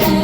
said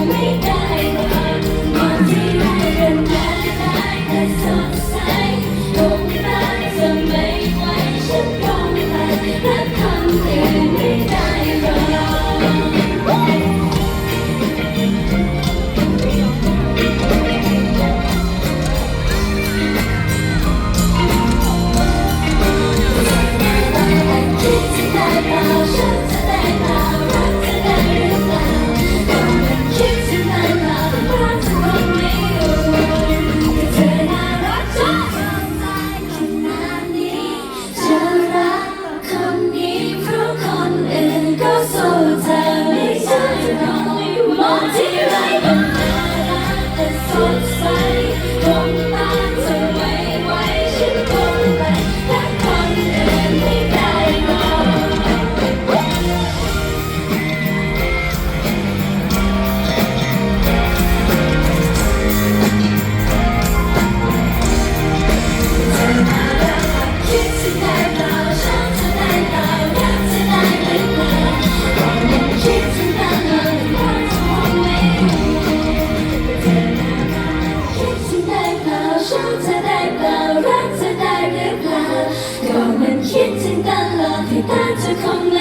ฉันจะได้เปล่ารักจะได้หรือเปล่าก็มันคิดถึงตลอดที่ตาจะคง